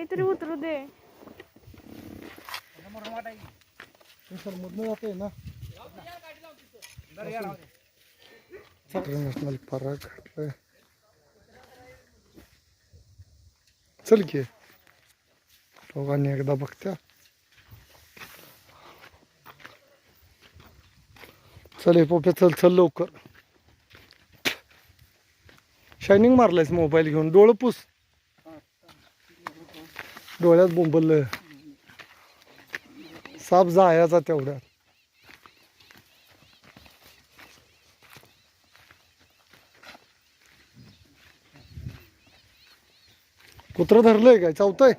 मी तरी उतरू दे. जाते पार्क चल की. दोघांनी एकदा बघत्या. चल हे पोपे चल चल लवकर. शायनिंग मारलायस मोबाईल घेऊन. डोळं पुस. डोळ्यात बोंबललं. साप जायचा तेवढ्यात. कुत्र धरलंय काय? चावतंय?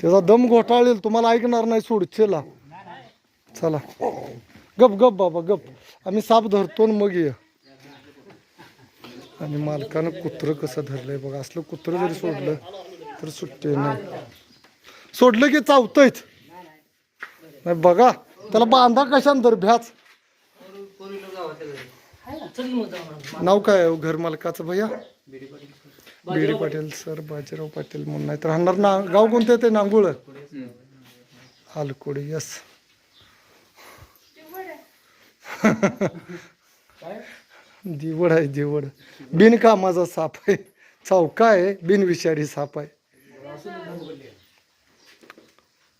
त्याचा दम घोटाळेल. तुम्हाला ऐकणार नाही सोडचेला. चला. गप गप बाबा गप. आम्ही साप धरतो मग ये. आणि मालकानं कुत्रं कसं धरलंय बघा. असलं कुत्रं जरी सोडलं तर सुट्टे नाही. सोडलं की चावतंयच नाही बघा. त्याला बांधा कशान तर भ्याच. नाव काय हो, घर मालकाचं भैया? बिडी पाटील सर बाजीराव पाटील म्हणून नाही तर हाणार ना गाव कोणते ते? नांगुळ? आलकोडी यस. दिवड आहे दिवड. बिनकामाचा साप आहे. चौका आहे बिनविषारी साप आहे.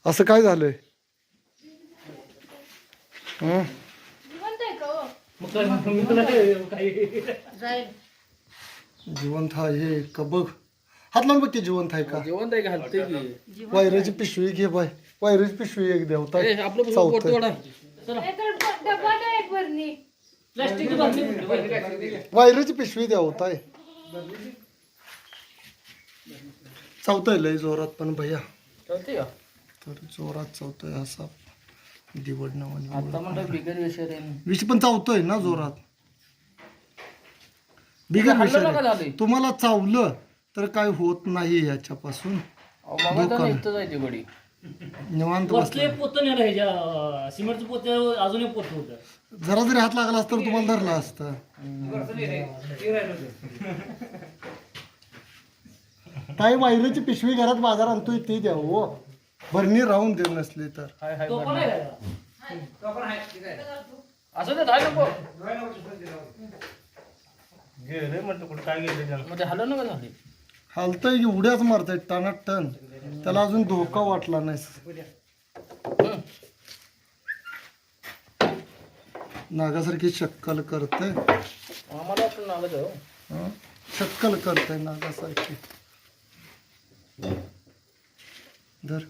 असं काय झालंय? हं? जिवंत आहे का बघ. हात लावून बघ की जिवंत आहे का? जेवण आहे घालते की. वायराची पिशवी घे बाय. वायराची पिशवी एक देवता. ए, आपलं. डब्बा एक भरणी वायराची पिशवी द्या होताय चावतंय लय जोरात पण भैया. का? तर जोरात चावतोय हा साप दिवड नावाने आता बिगर विषय विष पण चावतोय ना जोरात? बिगर हल्लं नका विषय. तुम्हाला चावलं तर काय होत नाही याच्यापासून. गडी निवांत बसलं पोतं नेलं ह्याच्या सिमेंटचं पोतं अजून एक पोतं होतं. जरा जरी हात लागला असता तर तुम्हाला धरला असतं. ताई वायरीची पिशवी घरात बाजार आणतोय ती द्या हो. भरणी राहून दे नसली तर. हाय हाय तो पण बरं. आहे का? असं ते नको हल्लं नका झाले हालतंय की उड्याच मारतंय टनात टन त्याला अजून धोका वाटला नाही नागासारखी शक्कल करते आम्हाला हो. शक्कल करते नागासारखी. धर.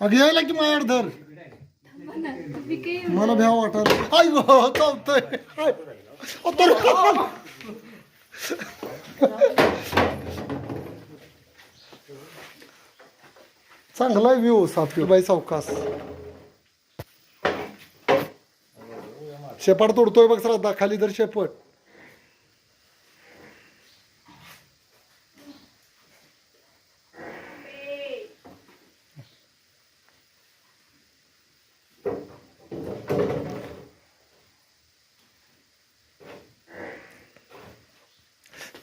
अगं यायला की माझ्याकडे धर. मला भ्याव वाटत आई गो चावतंय तर चांगला व्ह्यू सापी बाई सावकास शेपाड तोडतोय बघ श्रद्धा खाली तर शेपट.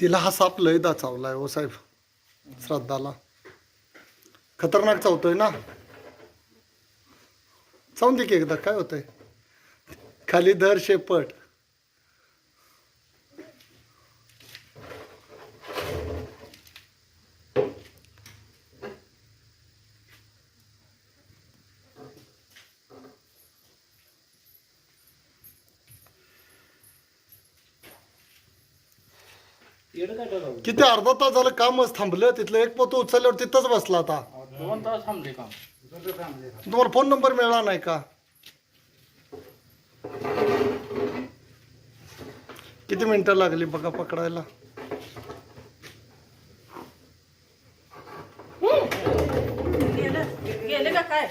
तिला हा साप लय चावलाय ओ हो साहेब. श्रद्धाला. खतरनाक चावतोय ना? चावून दे की एकदा काय होतंय? खाली दर शेपट. किती अर्धा तास झालं कामच थांबलं. तिथलं एक पोतं उचलल्यावर तिथंच बसला आता. दोन तास थांबले काम. तुम्हाला फोन नंबर मिळाला नाही का? किती मिनिटं लागली बघा पकडायला? गेले का काय?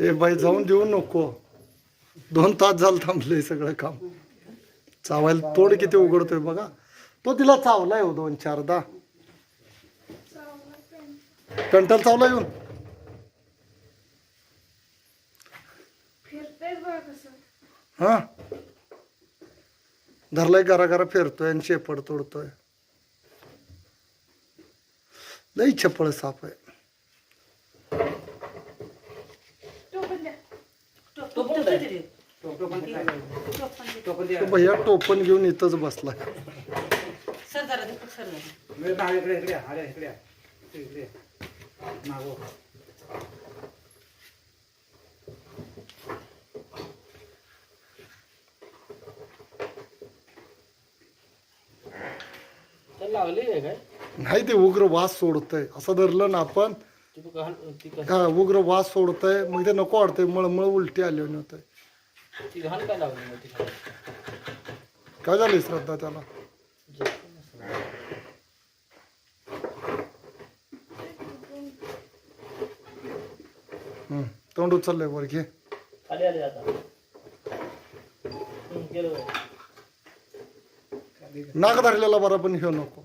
ए बाई जाऊन देऊ नको. दोन तास झालं थांबलंय सगळं काम. चावायला तोड किती उघडतोय बघा. तो तिला चावलाय हो दोन चारदा. कंटल चावला येऊन? हा? धरलाय घरा घरा फिरतोय आणि शेपड तोडतोय. लई छपळ साप आहे. तो तो भैया टोपण घेऊन इथंच बसलाय सर जरा दे, सर जरा. त्याला लागली आहे काय? नाही ते उग्र वास सोडतंय. असं धरलं ना आपण ती ती हा उग्र वास सोडतंय. मग ते नको वाटतंय मळमळ उलटी आली होतंय. ती घाण काय मग झाली श्रद्धा त्याला? हम्म, तोंड उचललंय वर घे खाली आले आता. हम्म, गेलं. बघ. नाक धरलेला बरा पण घेऊ नको.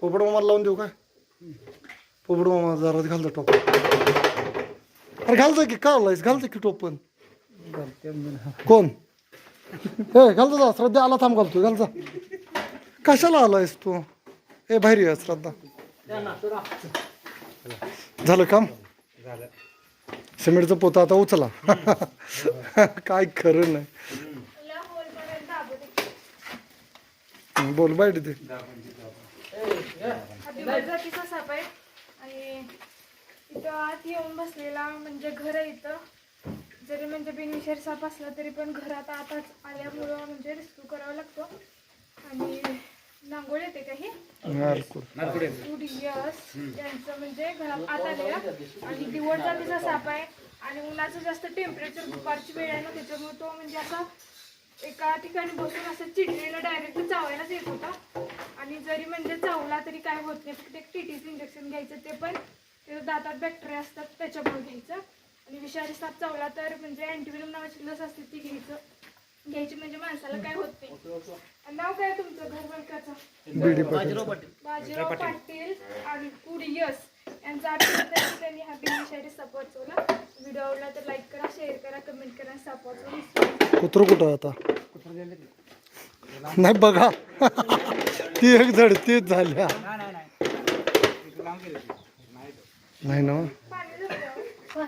पोपड मामाला लावून देऊ काय? पोपड मामा जरा घालतो टोपण अरे घालतो की का लायस घालतो की टोपण कोण हे घालतो जा श्रद्धा आला थांब घालतो घाल जा कशाला आलायस तू ए बाहेर ये श्रद्धा झालं काम सिमेंटचं पोतं आता उचला काय खरं नाही बोल बाईट ते इथं आत येऊन बसलेला म्हणजे घर आहे इथं. जरी म्हणजे बिनविषारी साप असला तरी पण घरात आताच आल्यामुळं म्हणजे रिस्क्यू करावा लागतो. आणि नांगोळ येते काही यस त्यांचं म्हणजे घरात आत आलेला. आणि दिवड जातीचा साप आहे. आणि उन्हाचं जास्त टेम्परेचर दुपारची वेळ आहे ना त्याच्यामुळे तो म्हणजे असा एका ठिकाणी बसून असं चिडलेला डायरेक्ट चावायलाच येत होता. आणि जरी म्हणजे चावला तरी काय होत नाही. फक्त एक टीटीचं इंजेक्शन घ्यायचं ते पण दातात बॅक्टेरिया असतात त्याच्यामुळे घ्यायचं. आणि विषारी साप चावला तर म्हणजे अँटीव्हिलम नावाची लस असते ती घ्यायचं. घ्यायची म्हणजे माणसाला काय होत नाही. नाव काय तुमचं? घर मालकाचं बाजीराव पाटील. आणि पुढे यस यांचा आठवड्यात त्यांनी हा बिनविषारी साप वाचवला. व्हिडिओ आवडला तर लाईक करा शेअर करा कमेंट करा साप नका. कुत्र कुठं आहे आता नाही बघा. ती एक झडतीच झाल्या. नाही ना